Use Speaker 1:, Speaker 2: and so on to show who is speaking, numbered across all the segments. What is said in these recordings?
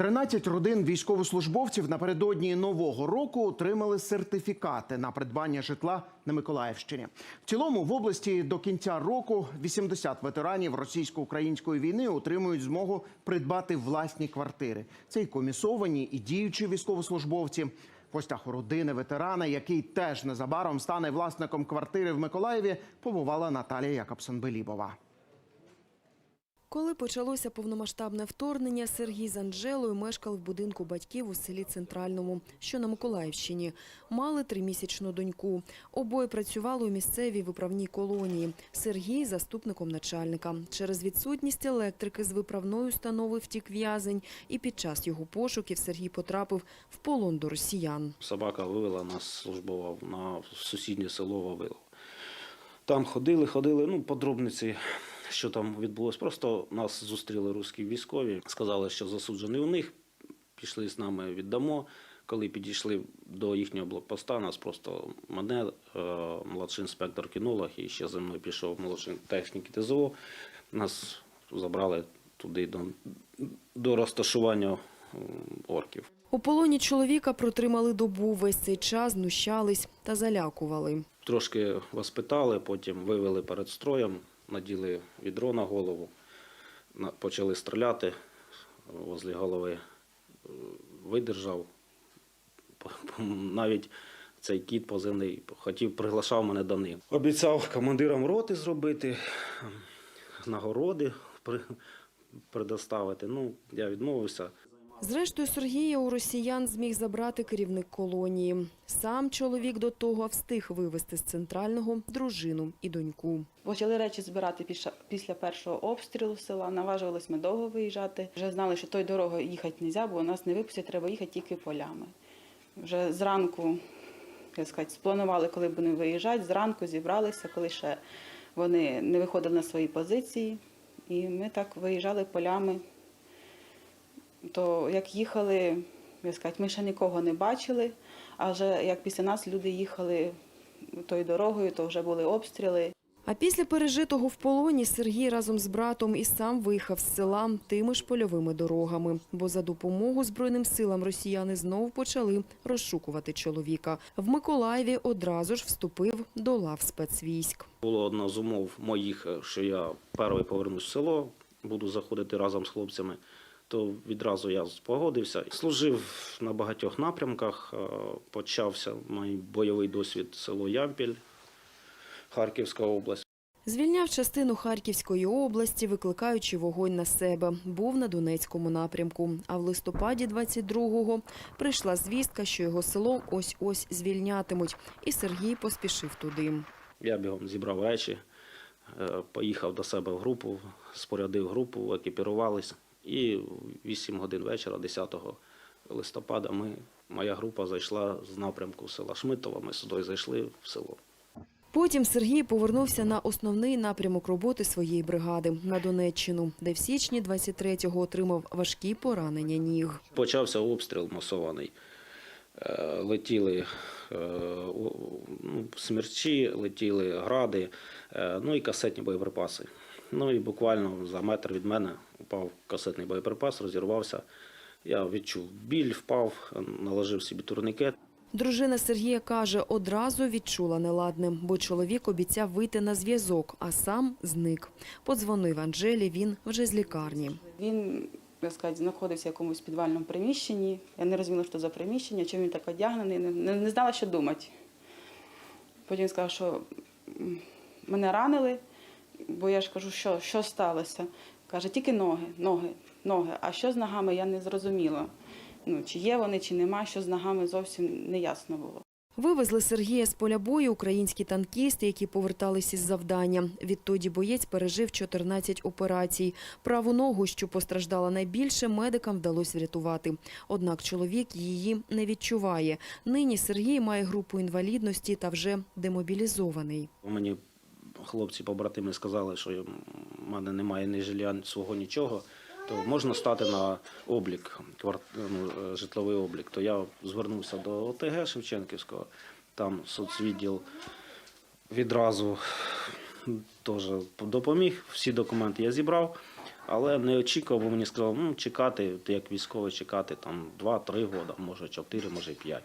Speaker 1: 13 родин військовослужбовців напередодні нового року отримали сертифікати на придбання житла на Миколаївщині. В цілому в області до кінця року 80 ветеранів російсько-української війни отримують змогу придбати власні квартири. Це і комісовані, і діючі військовослужбовці. В гостях у родини ветерана, який теж незабаром стане власником квартири в Миколаєві, побувала Наталія Якобсон-Белібова.
Speaker 2: Коли почалося повномасштабне вторгнення, Сергій з Анжелою мешкав в будинку батьків у селі Центральному, що на Миколаївщині. Мали тримісячну доньку. Обоє працювали у місцевій виправній колонії. Сергій – заступником начальника. Через відсутність електрики з виправної установи втік в'язень. І під час його пошуків Сергій потрапив в полон до росіян.
Speaker 3: Собака вивела нас службова на сусіднє село Вавило. Там ходили, ходили, ну, подробниці, що там відбулось. Просто нас зустріли русські військові, сказали, що засуджений у них, пішли з нами віддамо. Коли підійшли до їхнього блокпоста, нас просто мене, е, молодший інспектор кінолог, і ще за мною пішов молодший технік ТЗО, нас забрали туди до, до розташування орків.
Speaker 2: У полоні чоловіка протримали добу. Весь цей час знущались та залякували.
Speaker 3: Трошки воспитали, потім вивели перед строєм, наділи відро на голову, почали стріляти возле голови, е, видержав. Навіть цей кіт позивний хотів, приглашав мене до них. Обіцяв командирам роти зробити, ем, нагороди предоставити. Ну, я відмовився.
Speaker 2: Зрештою, Сергія у росіян зміг забрати керівник колонії. Сам чоловік до того встиг вивезти з центрального дружину і доньку.
Speaker 4: Почали речі збирати після, першого обстрілу села. Наважувались ми довго виїжджати. Вже знали, що тою дорогою їхати не можна, бо нас не випустять, треба їхати тільки полями. Вже зранку, як сказати, спланували, коли будемо виїжджати. Зранку зібралися, коли ще вони не виходили на свої позиції. І ми так виїжджали полями. То як їхали, як сказати, ми ще нікого не бачили, а вже як після нас люди їхали тою дорогою, то вже були обстріли.
Speaker 2: А після пережитого в полоні Сергій разом з братом і сам виїхав з села тими ж польовими дорогами. Бо за допомогу Збройним силам росіяни знов почали розшукувати чоловіка. В Миколаєві одразу ж вступив до лав спецвійськ.
Speaker 3: Було одна з умов моїх, що я перший повернусь в село, буду заходити разом з хлопцями. То відразу я погодився. Служив на багатьох напрямках. е, Почався мій бойовий досвід село Ямпіль, Харківська область.
Speaker 2: Звільняв частину Харківської області, викликаючи вогонь на себе. Був на Донецькому напрямку. А в листопаді 22-го прийшла звістка, що його село ось-ось звільнятимуть. І Сергій поспішив туди.
Speaker 3: Я бігом зібрав речі, е, поїхав до себе в групу, спорядив групу, екіпірувалися. І в 8 годин вечора, 10 листопада, ми, моя група зайшла з напрямку села Шмитова. Ми сюди зайшли в село.
Speaker 2: Потім Сергій повернувся на основний напрямок роботи своєї бригади на Донеччину, де в січні 23-го отримав важкі поранення ніг.
Speaker 3: Почався обстріл масований. Е, Летіли е, ну, смерчі, летіли гради, е, ну і касетні боєприпаси. Ну і буквально за метр від мене упав касетний боєприпас, розірвався. Я відчув біль, впав, наложив собі турнікет.
Speaker 2: Дружина Сергія каже, одразу відчула неладне, бо чоловік обіцяв вийти на зв'язок, а сам зник. Подзвонив Анжелі, він вже з лікарні.
Speaker 4: Він, як сказати, знаходився в якомусь підвальному приміщенні. Я не розуміла, що за приміщення, чим він так одягнений, не, не, не знала, що думати. Потім сказав, що мене ранили, бо я ж кажу, що, що сталося. Каже, тільки ноги, ноги, ноги. А що з ногами, я не зрозуміла. Ну, чи є вони, чи нема, що з ногами зовсім не ясно було.
Speaker 2: Вивезли Сергія з поля бою українські танкісти, які повертались із завдання. Відтоді боєць пережив 14 операцій. Праву ногу, що постраждала найбільше, медикам вдалося врятувати. Однак чоловік її не відчуває. Нині Сергій має групу інвалідності та вже демобілізований.
Speaker 3: Мені хлопці побратими сказали, що в мене немає ні жилья свого нічого, то можна стати на облік, ну, е, житловий облік. То я звернувся до ОТГ Шевченківського, там соцвідділ відразу теж допоміг. Всі документи я зібрав, Але не очікував, бо мені сказали, ну чекати, ти як військовий чекати там 2-3 роки, може 4, може 5.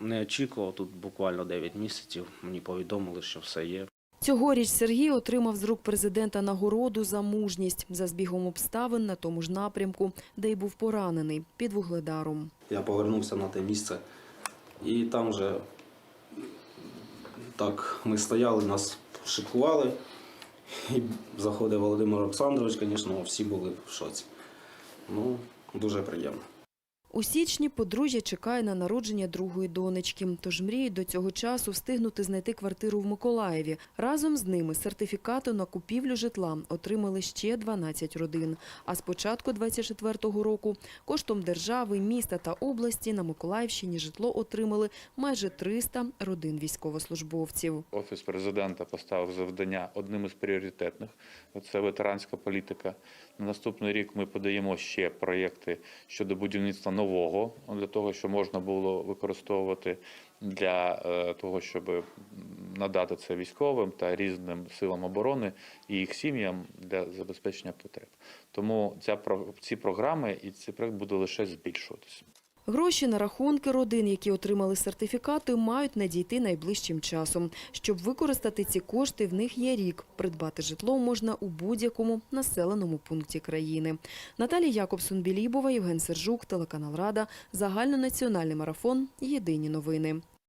Speaker 3: Не очікував, тут буквально 9 місяців. Мені повідомили, що все є.
Speaker 2: Цьогоріч Сергій отримав з рук президента нагороду за мужність за збігом обставин на тому ж напрямку, де й був поранений під вугледаром.
Speaker 3: Я повернувся на те місце, і там вже так ми стояли, нас шикували. І заходив Володимир Олександрович, звісно, всі були в шоці. Ну, дуже приємно.
Speaker 2: У січні подружжя чекає на народження другої донечки, тож мріють до цього часу встигнути знайти квартиру в Миколаєві. Разом з ними сертифікати на купівлю житла отримали ще 12 родин. А з початку 24-го року коштом держави, міста та області на Миколаївщині житло отримали майже 300 родин військовослужбовців.
Speaker 5: Офіс президента поставив завдання одним із пріоритетних це ветеранська політика. На наступний рік ми подаємо ще проєкти щодо будівництва нового для того, щоб можна було використовувати для е, того, щоб надати це військовим та різним силам оборони і їх сім'ям для забезпечення потреб. Тому ця ці програми і цей проект буде лише збільшуватися.
Speaker 2: Гроші на рахунки родин, які отримали сертифікати, мають надійти найближчим часом. Щоб використати ці кошти, в них є рік. Придбати житло можна у будь-якому населеному пункті країни. Наталія Якобсон-Білібова, Євген Сержук, телеканал Рада, загальнонаціональний марафон. Єдині новини.